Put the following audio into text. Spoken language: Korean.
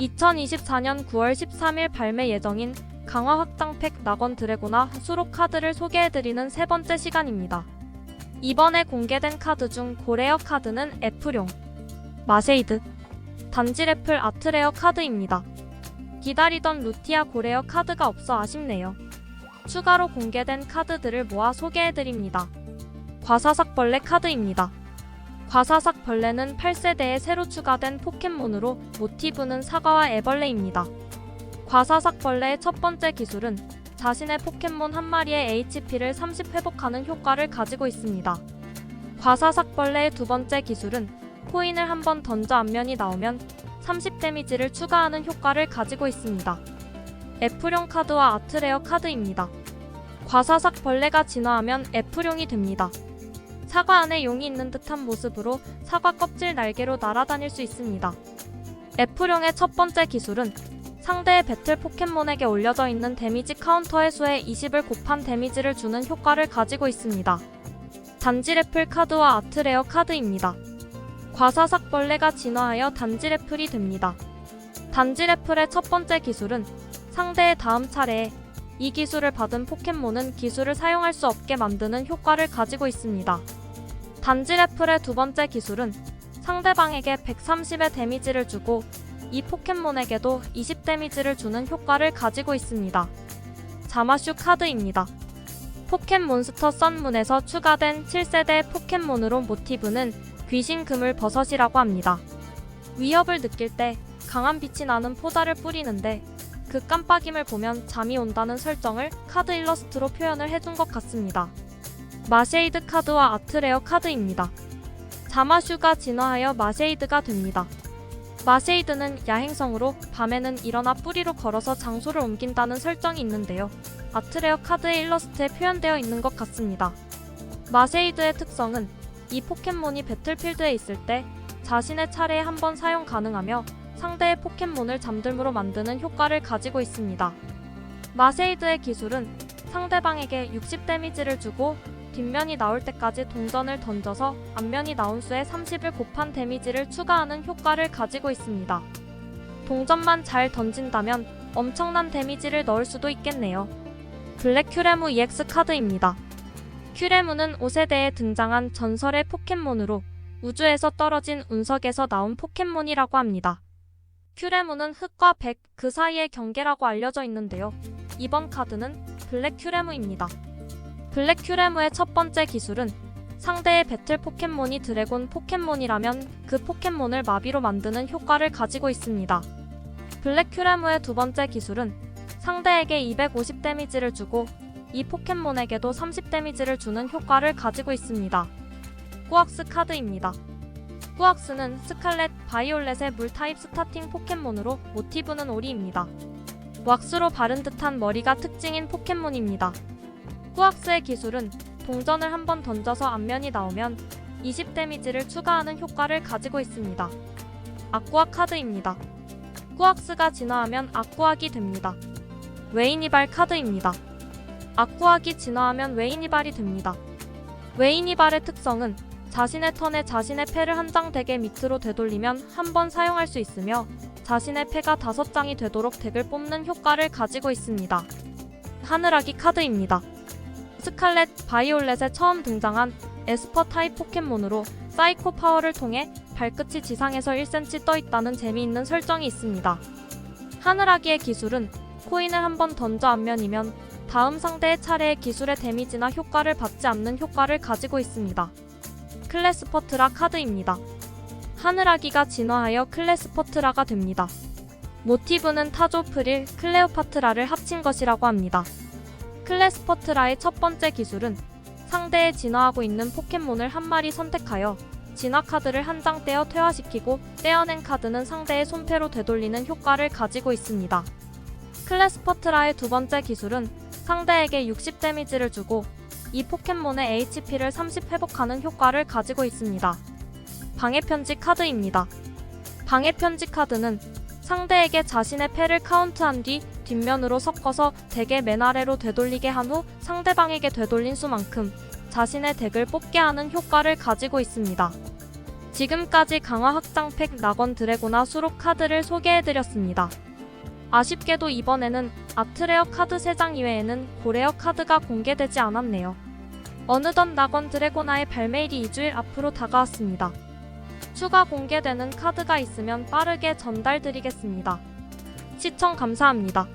2024년 9월 13일 발매 예정인 강화 확장팩 낙원 드래고나 수록 카드를 소개해드리는 세 번째 시간입니다. 이번에 공개된 카드 중 고레어 카드는 F룡, 마쉐이드, 단지래플 아트레어 카드입니다. 기다리던 루티아 고레어 카드가 없어 아쉽네요. 추가로 공개된 카드들을 모아 소개해드립니다. 과사삭벌레 카드입니다. 과사삭 벌레는 8세대에 새로 추가된 포켓몬으로 모티브는 사과와 애벌레입니다. 과사삭 벌레의 첫 번째 기술은 자신의 포켓몬 한 마리의 HP를 30 회복하는 효과를 가지고 있습니다. 과사삭 벌레의 두 번째 기술은 코인을 한 번 던져 앞면이 나오면 30 데미지를 추가하는 효과를 가지고 있습니다. F룡 카드와 아트레어 카드입니다. 과사삭 벌레가 진화하면 F룡이 됩니다. 사과 안에 용이 있는 듯한 모습으로 사과 껍질 날개로 날아다닐 수 있습니다. F룡의 첫 번째 기술은 상대의 배틀 포켓몬에게 올려져 있는 데미지 카운터의 수에 20을 곱한 데미지를 주는 효과를 가지고 있습니다. 단지 래플 카드와 아트레어 카드입니다. 과사삭벌레가 진화하여 단지 래플이 됩니다. 단지 래플의 첫 번째 기술은 상대의 다음 차례에 이 기술을 받은 포켓몬은 기술을 사용할 수 없게 만드는 효과를 가지고 있습니다. 단지 래플의 두 번째 기술은 상대방에게 130의 데미지를 주고 이 포켓몬에게도 20 데미지를 주는 효과를 가지고 있습니다. 자마슈 카드입니다. 포켓몬스터 썬문에서 추가된 7세대 포켓몬으로 모티브는 귀신 그물 버섯이라고 합니다. 위협을 느낄 때 강한 빛이 나는 포자를 뿌리는데 그 깜빡임을 보면 잠이 온다는 설정을 카드 일러스트로 표현을 해준 것 같습니다. 마쉐이드 카드와 아트레어 카드입니다. 자마슈가 진화하여 마쉐이드가 됩니다. 마쉐이드는 야행성으로 밤에는 일어나 뿌리로 걸어서 장소를 옮긴다는 설정이 있는데요. 아트레어 카드의 일러스트에 표현되어 있는 것 같습니다. 마쉐이드의 특성은 이 포켓몬이 배틀필드에 있을 때 자신의 차례에 한 번 사용 가능하며 상대의 포켓몬을 잠들므로 만드는 효과를 가지고 있습니다. 마쉐이드의 기술은 상대방에게 60 데미지를 주고 뒷면이 나올 때까지 동전을 던져서 앞면이 나온 수에 30을 곱한 데미지를 추가하는 효과를 가지고 있습니다. 동전만 잘 던진다면 엄청난 데미지를 넣을 수도 있겠네요. 블랙 큐레무 EX 카드입니다. 큐레무는 5세대에 등장한 전설의 포켓몬으로 우주에서 떨어진 운석에서 나온 포켓몬이라고 합니다. 큐레무는 흑과 백 그 사이의 경계라고 알려져 있는데요. 이번 카드는 블랙 큐레무입니다. 블랙 큐레무의 첫 번째 기술은 상대의 배틀 포켓몬이 드래곤 포켓몬이라면 그 포켓몬을 마비로 만드는 효과를 가지고 있습니다. 블랙 큐레무의 두 번째 기술은 상대에게 250 데미지를 주고 이 포켓몬에게도 30 데미지를 주는 효과를 가지고 있습니다. 꾸악스 카드입니다. 꾸악스는 스칼렛, 바이올렛의 물 타입 스타팅 포켓몬으로 모티브는 오리입니다. 왁스로 바른 듯한 머리가 특징인 포켓몬입니다. 꾸악스의 기술은 동전을 한 번 던져서 앞면이 나오면 20 데미지를 추가하는 효과를 가지고 있습니다. 아쿠아 카드입니다. 꾸악스가 진화하면 아쿠아기 됩니다. 웨이니발 카드입니다. 아쿠아기 진화하면 웨이니발이 됩니다. 웨이니발의 특성은 자신의 턴에 자신의 패를 한 장 덱의 밑으로 되돌리면 한 번 사용할 수 있으며 자신의 패가 다섯 장이 되도록 덱을 뽑는 효과를 가지고 있습니다. 하늘아기 카드입니다. 스칼렛, 바이올렛에 처음 등장한 에스퍼 타입 포켓몬으로 사이코 파워를 통해 발끝이 지상에서 1cm 떠 있다는 재미있는 설정이 있습니다. 하늘아기의 기술은 코인을 한번 던져 앞면이면 다음 상대의 차례의 기술의 데미지나 효과를 받지 않는 효과를 가지고 있습니다. 클래스퍼트라 카드입니다. 하늘아기가 진화하여 클래스퍼트라가 됩니다. 모티브는 타조 프릴, 클레오파트라를 합친 것이라고 합니다. 클래스퍼트라의 첫 번째 기술은 상대의 진화하고 있는 포켓몬을 한 마리 선택하여 진화 카드를 한 장 떼어 퇴화시키고 떼어낸 카드는 상대의 손패로 되돌리는 효과를 가지고 있습니다. 클래스퍼트라의 두 번째 기술은 상대에게 60 데미지를 주고 이 포켓몬의 HP를 30 회복하는 효과를 가지고 있습니다. 방해 편지 카드입니다. 방해 편지 카드는 상대에게 자신의 패를 카운트한 뒤 뒷면으로 섞어서 덱의 맨 아래로 되돌리게 한 후 상대방에게 되돌린 수만큼 자신의 덱을 뽑게 하는 효과를 가지고 있습니다. 지금까지 강화 확장팩 낙원 드래고나 수록 카드를 소개해드렸습니다. 아쉽게도 이번에는 아트레어 카드 3장 이외에는 고레어 카드가 공개되지 않았네요. 어느덧 낙원 드래고나의 발매일이 2주일 앞으로 다가왔습니다. 추가 공개되는 카드가 있으면 빠르게 전달드리겠습니다. 시청 감사합니다.